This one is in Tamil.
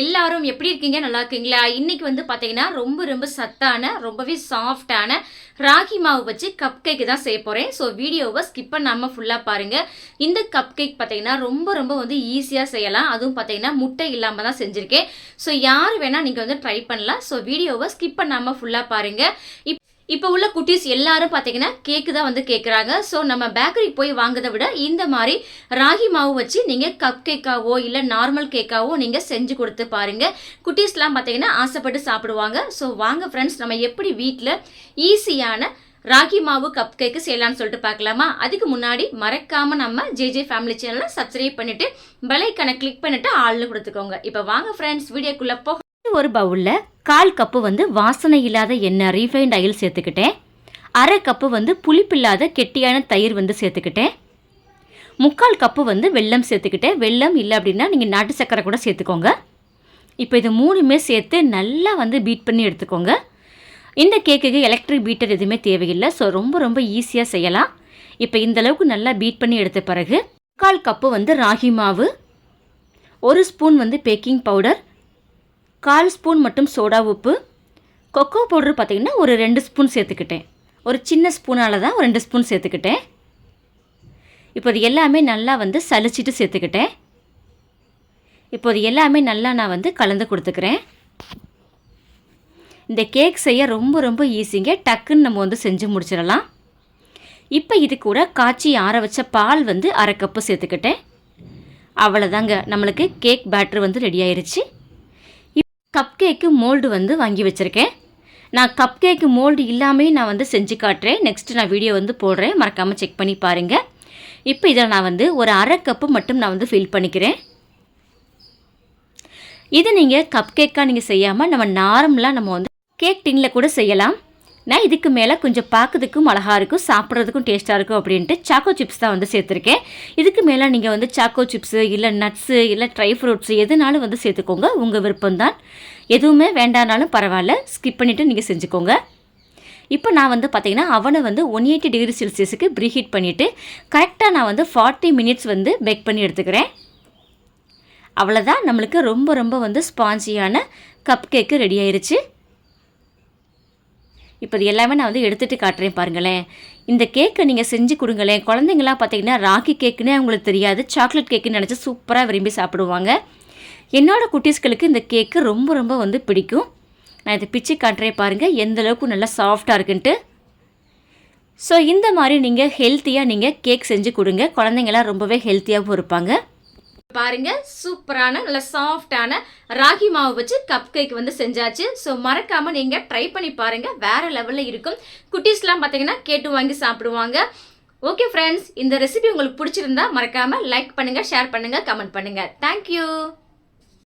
எப்படி இருக்கீங்க? நல்லா இருக்கீங்களா? இன்னைக்கு வந்து பார்த்தீங்கன்னா ரொம்ப ரொம்ப சத்தான ரொம்பவே சாஃப்டான ராகி மாவு வச்சு கப் கேக் தான் செய்ய போகிறேன் ஸோ வீடியோவை ஸ்கிப் பண்ணாமல் ஃபுல்லாக பாருங்கள் இந்த கப் கேக் பார்த்தீங்கன்னா ரொம்ப ரொம்ப வந்து ஈஸியாக செய்யலாம். அதுவும் பார்த்தீங்கன்னா முட்டை இல்லாமல் தான் செஞ்சுருக்கேன். ஸோ யார் வேணால் நீங்கள் வந்து ட்ரை பண்ணலாம். ஸோ வீடியோவை ஸ்கிப் பண்ணாமல் ஃபுல்லாக பாருங்கள் இப் இப்போ உள்ள குட்டீஸ் எல்லாரும் பார்த்தீங்கன்னா கேக்கு தான் வந்து கேட்குறாங்க ஸோ நம்ம பேக்கரிக்கு போய் வாங்குறதை விட இந்த மாதிரி ராகி மாவு வச்சு நீங்கள் கப் கேக்காவோ இல்லை நார்மல் கேக்காவோ நீங்கள் செஞ்சு கொடுத்து பாருங்கள் குட்டீஸ்லாம் பார்த்தீங்கன்னா ஆசைப்பட்டு சாப்பிடுவாங்க. ஸோ வாங்க ஃப்ரெண்ட்ஸ் நம்ம எப்படி வீட்டில் ஈஸியான ராகி மாவு கப் கேக்கு செய்யலாம்னு சொல்லிட்டு பார்க்கலாமா அதுக்கு முன்னாடி மறக்காமல் நம்ம ஜேஜே ஃபேமிலி சேனலை சப்ஸ்கிரைப் பண்ணிவிட்டு பெலைக்கனை கிளிக் பண்ணிவிட்டு ஆள்னு கொடுத்துக்கோங்க. இப்போ வாங்க ஃப்ரெண்ட்ஸ் வீடியோக்குள்ளே போக ஒரு பவுலில் கால் கப்பு வந்து வாசனை இல்லாத எண்ணெய் ரீஃபைண்ட் ஆயில் சேர்த்துக்கிட்டேன். அரை கப்பு வந்து புளிப்பில்லாத கெட்டியான தயிர் வந்து சேர்த்துக்கிட்டேன். முக்கால் கப்பு வந்து வெல்லம் சேர்த்துக்கிட்டேன். வெல்லம் இல்லை அப்படின்னா நீங்கள் நாட்டு சக்கரை கூட சேர்த்துக்கோங்க. இப்போ இது மூணுமே சேர்த்து நல்லா வந்து பீட் பண்ணி எடுத்துக்கோங்க. இந்த கேக்குக்கு எலக்ட்ரிக் பீட்டர் எதுவுமே தேவையில்லை. ஸோ ரொம்ப ரொம்ப ஈஸியாக செய்யலாம். இப்போ இந்த அளவுக்கு நல்லா பீட் பண்ணி எடுத்த பிறகு முக்கால் கப்பு வந்து ராகி மாவு ஒரு ஸ்பூன் வந்து பேக்கிங் பவுடர் கால் ஸ்பூன் மட்டும் சோடா உப்பு கொக்கோ பவுடர் பார்த்திங்கன்னா ஒரு ரெண்டு ஸ்பூன் சேர்த்துக்கிட்டேன். ஒரு சின்ன ஸ்பூனால் தான் ஒரு ரெண்டு ஸ்பூன் சேர்த்துக்கிட்டேன். இப்போ இது எல்லாமே நல்லா வந்து சலிச்சிட்டு சேர்த்துக்கிட்டேன். இப்போ இது எல்லாமே நல்லா நான் வந்து கலந்து கொடுத்துக்கிறேன். இந்த கேக் செய்ய ரொம்ப ரொம்ப ஈஸிங்க. டக்குன்னு நம்ம வந்து செஞ்சு முடிச்சிடலாம். இப்போ இது கூட காய்ச்சி ஆற வச்ச பால் வந்து அரை கப்பு சேர்த்துக்கிட்டேன். அவ்வளோதாங்க நம்மளுக்கு கேக் பேட்ரு வந்து ரெடி ஆயிடுச்சு கப் கேக்கு மோல்டு வந்து வாங்கி வச்சுருக்கேன். நான் கப் கேக்கு மோல்டு இல்லாமே நான் வந்து செஞ்சு காட்டுறேன். நெக்ஸ்ட்டு நான் வீடியோ வந்து போடுறேன். மறக்காமல் செக் பண்ணி பாருங்கள் இப்போ இதில் நான் வந்து ஒரு அரை கப்பு மட்டும் நான் வந்து ஃபில் பண்ணிக்கிறேன். இது நீங்கள் கப் கேக்காக நீங்கள் செய்யாமல் நம்ம நார்மலாக நம்ம வந்து கேக் டின்னில் கூட செய்யலாம். நான் இதுக்கு மேலே கொஞ்சம் பார்க்கறதுக்கும் அழகாக இருக்கும் சாப்பிட்றதுக்கும் டேஸ்ட்டாக இருக்கும் அப்படின்ட்டு சாக்கோ சிப்ஸ் தான் வந்து சேர்த்துருக்கேன். இதுக்கு மேலே நீங்கள் வந்து சாக்கோ சிப்ஸு இல்லை நட்ஸு இல்லை ட்ரை ஃப்ரூட்ஸு எதுனாலும் வந்து சேர்த்துக்கோங்க. உங்கள் விருப்பம்தான். எதுவுமே வேண்டானாலும் பரவாயில்ல. ஸ்கிப் பண்ணிவிட்டு நீங்கள் செஞ்சுக்கோங்க. இப்போ நான் வந்து பார்த்தீங்கன்னா அவனை வந்து ஒன் எயிட்டி டிகிரி செல்சியஸுக்கு ப்ரீஹீட் பண்ணிவிட்டு கரெக்டாக நான் வந்து ஃபார்ட்டி மினிட்ஸ் வந்து பேக் பண்ணி எடுத்துக்கிறேன். அவ்வளோதான் நம்மளுக்கு ரொம்ப ரொம்ப வந்து ஸ்பாஞ்சியான கப் கேக்கு ரெடி ஆயிடுச்சு இப்போ இது எல்லாமே நான் வந்து எடுத்துகிட்டு காட்டுறேன் பாருங்களேன். இந்த கேக்கை நீங்கள் செஞ்சு கொடுங்களேன். குழந்தைங்களாம் பார்த்தீங்கன்னா ராக்கி கேக்குன்னே அவங்களுக்கு தெரியாது. சாக்லேட் கேக்குன்னு நினச்சி சூப்பராக விரும்பி சாப்பிடுவாங்க. என்னோடய குட்டீஸ்களுக்கு இந்த கேக்கு ரொம்ப ரொம்ப வந்து பிடிக்கும். நான் இதை பிச்சு காட்டுறேன் பாருங்கள் எந்த அளவுக்கு நல்லா சாஃப்டாக இருக்குன்ட்டு. ஸோ இந்த மாதிரி நீங்கள் ஹெல்த்தியாக நீங்கள் கேக் செஞ்சு கொடுங்க. குழந்தைங்களாம் ரொம்பவே ஹெல்த்தியாகவும் இருப்பாங்க. பாருங்க சூப்பரான நல்ல சாஃப்டான ராகி மாவு வச்சு கப் கேக் வந்து செஞ்சாச்சு. ஸோ மறக்காம நீங்க ட்ரை பண்ணி பாருங்க வேற லெவல்ல இருக்கும். குட்டீஸ்லாம் பார்த்தீங்கன்னா கேட்டு வாங்கி சாப்பிடுவாங்க. ஓகே ஃப்ரெண்ட்ஸ் இந்த ரெசிபி உங்களுக்கு பிடிச்சிருந்தா மறக்காம லைக் பண்ணுங்க ஷேர் பண்ணுங்க கமெண்ட் பண்ணுங்க. தேங்க்யூ